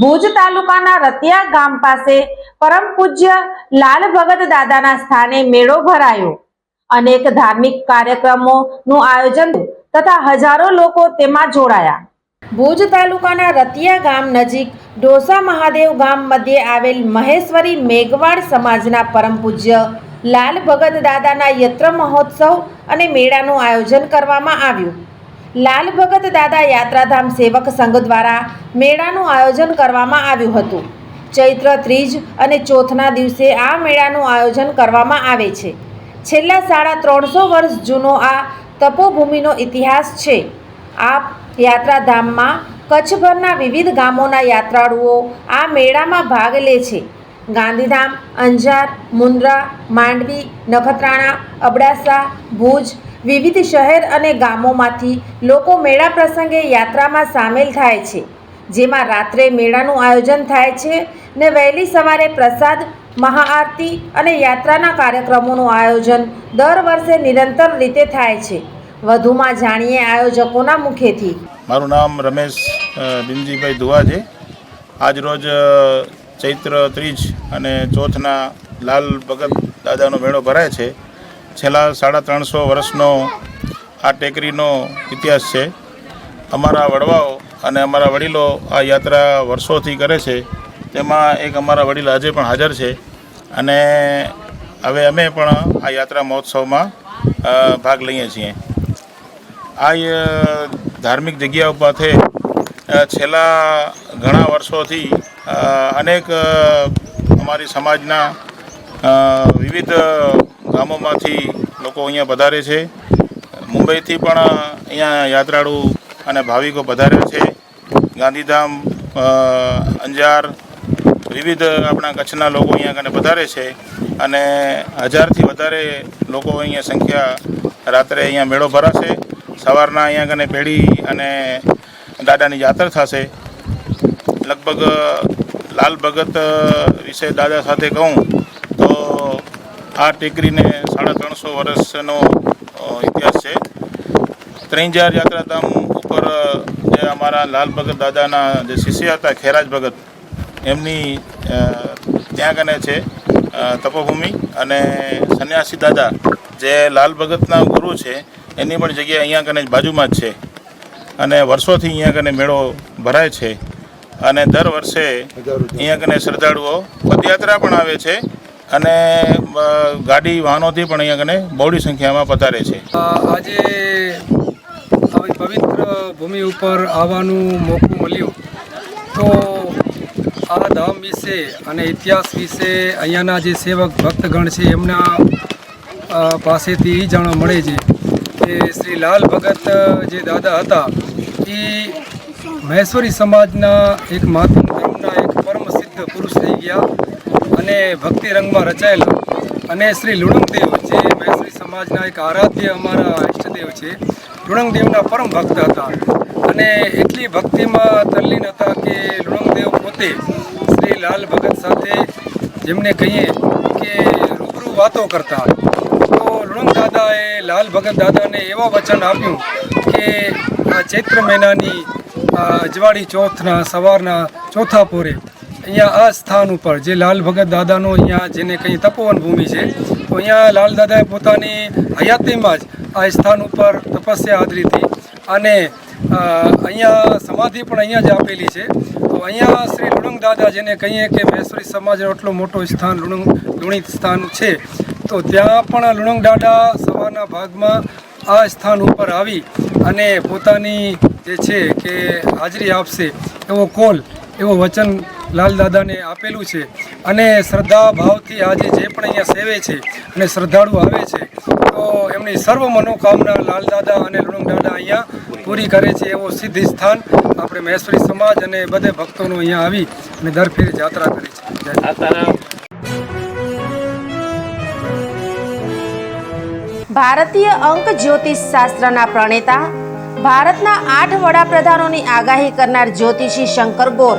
Bhuj તાલુકાના રતિયા ગામ પાસે પરમ પૂજ્ય લાલ ભગત દાદાના સ્થાને મેળો ભરાયો. અનેક ધાર્મિક કાર્યક્રમોનું આયોજન તથા હજારો લોકો તેમાં જોડાયા. ભુજ તાલુકાના રતિયા ગામ નજીક ઢોસા મહાદેવ ગામ મધ્યે આવેલ મહેશ્વરી મેઘવાડ સમાજના પરમ પૂજ્ય લાલ ભગત દાદાના યત્ર મહોત્સવ અને મેળાનું આયોજન કરવામાં આવ્યું. લાલ ભગત દાદા યાત્રાધામ સેવક સંઘ દ્વારા મેળાનું આયોજન કરવામાં આવ્યું હતું. ચૈત્ર ત્રીજ અને ચોથના દિવસે આ મેળાનું આયોજન કરવામાં આવે છે. છેલ્લા સાડા ત્રણસો વર્ષ જૂનો આ તપોભૂમિનો ઇતિહાસ છે. આ યાત્રાધામમાં કચ્છભરના વિવિધ ગામોના યાત્રાળુઓ આ મેળામાં ભાગ લે છે. ગાંધીધામ, અંજાર, મુન્દ્રા, માંડવી, નખત્રાણા, અબડાસા, ભુજ વિવિધ શહેર અને ગામોમાંથી લોકો મેળા પ્રસંગે યાત્રામાં સામેલ થાય છે. જેમાં રાત્રે મેળાનું આયોજન થાય છે ને વહેલી સવારે પ્રસાદ મહાઆરતી અને યાત્રાના કાર્યક્રમોનું આયોજન દર વર્ષે નિરંતર રીતે થાય છે. વધુમાં જાણીએ આયોજકોના મુખેથી. મારું નામ રમેશ અ, બિનજીભાઈ ધુવા છે આજરોજ ચૈત્ર ત્રીજ અને ચોથના લાલ ભગત દાદાનો મેળો ભરાય છે. છેલ્લા સાડા ત્રણસો વર્ષનો આ ટેકરીનો ઇતિહાસ છે. અમારા વડવાઓ અને અમારા વડીલો આ યાત્રા વર્ષોથી કરે છે. તેમાં એક અમારા વડીલ આજે પણ હાજર છે અને હવે અમે પણ આ યાત્રા મહોત્સવમાં ભાગ લઈએ છીએ. આ ધાર્મિક જગ્યા ઉપરથી છેલ્લા ઘણા વર્ષોથી અનેક અમારી સમાજના વિવિધ ગામોમાંથી લોકો અહીંયા વધારે છે. મુંબઈથી પણ અહીંયા યાત્રાળુ અને ભાવિકો વધારે છે. ગાંધીધામ અંજાર, વિવિધ આપણા કચ્છના લોકો અહીંયા કને વધારે છે અને હજારથી વધારે લોકો અહીંયા સંખ્યા રાત્રે અહીંયા મેળો ભરાશે. સવારના અહીંયા કને પેઢી અને દાદાની યાત્રા થશે. લગભગ, લાલ ભગત વિશે દાદા સાથે કહું આ ટેકરીને સાડા ત્રણસો વર્ષનો ઇતિહાસ છે. ત્રણજાર યાત્રાધામ ઉપર જે અમારા લાલ ભગત દાદાના જે શિષ્ય હતા ખેરાજ ભગત એમની ત્યાં કને છે તપોભૂમિ. અને સંન્યાસી દાદા જે લાલ ભગતના ગુરુ છે એની પણ જગ્યા અહીંયા કને બાજુમાં જ છે. અને વર્ષોથી અહીંયા કને મેળો ભરાય છે. અને દર વર્ષે અહીંયા કને શ્રદ્ધાળુઓ પદયાત્રા પણ આવે છે. અને ગાડી વાહનોથી પણ અહીંયા કને બહોળી સંખ્યામાં પધારે છે. આજે આવી પવિત્ર ભૂમિ ઉપર આવવાનું મોકું મળ્યું. તો આ ધામ વિશે અને ઇતિહાસ વિશે અહીંયાના જે સેવક ભક્તગણ છે, એમના પાસેથી એ જાણવા મળે છે કે શ્રી લાલ ભગત જે દાદા હતા એ મહેશ્વરી સમાજના એક માતમ ધર્મના એક પરમ સિદ્ધ પુરુષ થઈ ગયા. અને ભક્તિ રંગમાં રચાયેલા. અને શ્રી લુણંગદેવ, જે મહેશ્વરી સમાજના એક આરાધ્ય અમારા ઈષ્ટદેવ છે, લુણંગદેવના પરમ ભક્ત હતા. અને એટલી ભક્તિમાં તલ્લીન હતા કે લુણંગદેવ પોતે શ્રી લાલ ભગત સાથે જેમને કહીએ કે રૂબરૂ વાતો કરતા. તો લુણંગ દાદાએ લાલ ભગત દાદાને એવા વચન આપ્યું કે આ ચૈત્ર મહિનાની અજવાળી ચોથના સવારના ચોથા પોરે અહીંયા આ સ્થાન ઉપર, જે લાલ ભગત દાદાનો અહીંયા જેને કંઈ તપોવન ભૂમિ છે, તો અહીંયા લાલ દાદાએ પોતાની હયાતીમાં જ આ સ્થાન ઉપર તપસ્યા આદરી હતી. અને અહીંયા સમાધિ પણ અહીંયા જ આપેલી છે. તો અહીંયા શ્રી લુણંગ દાદા જેને કહીએ કે મહેશ્વરી સમાજનો એટલો મોટો સ્થાન લુણંગ, લુણિત સ્થાન છે, તો ત્યાં પણ લુણંગ દાદા સવારના ભાગમાં આ સ્થાન ઉપર આવી અને પોતાની જે છે કે હાજરી આપશે એવો કોલ, એવો વચન લાલ દાદાને આપેલું છે. અને શ્રદ્ધા ભાવથી આજે જે પણ અહીંયા સેવે છે અને શ્રદ્ધાળુ આવે છે, તો એમની સર્વ મનોકામના લાલ દાદા અને લુણુંગ દાદા અહીંયા પૂરી કરે છે એવો સિદ્ધિ સ્થાન આપણે મહેશ્વરી સમાજ અને બધે ભક્તોનો અહીંયા આવી અને દર ફેરી જાત્રા કરે છે. ભારતીય અંક જ્યોતિષ શાસ્ત્રના પ્રણેતા, ભારતના આઠ વડાપ્રધાનોની આગાહી કરનાર જ્યોતિષી શંકર ગોર.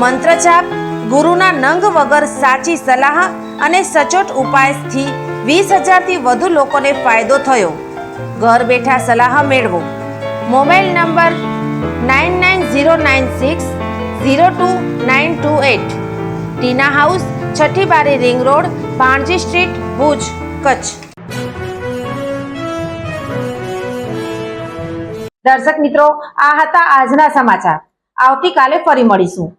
મંત્રજાપ, ગુરુના નંગ વગર સાચી સલાહ અને સચોટ ઉપાયથી વીસ હજારથી વધુ લોકોને ફાયદો થયો. ઘર બેઠા સલાહ મેળવો. Mobile number nine nine zero nine six zero two nine two eight. Tina house છઠ્ઠી બારી ring road Panji street, Bhuj, Kutch. દર્શક મિત્રો, આ હતા આજના સમાચાર. આવતીકાલે ફરી મળીશું.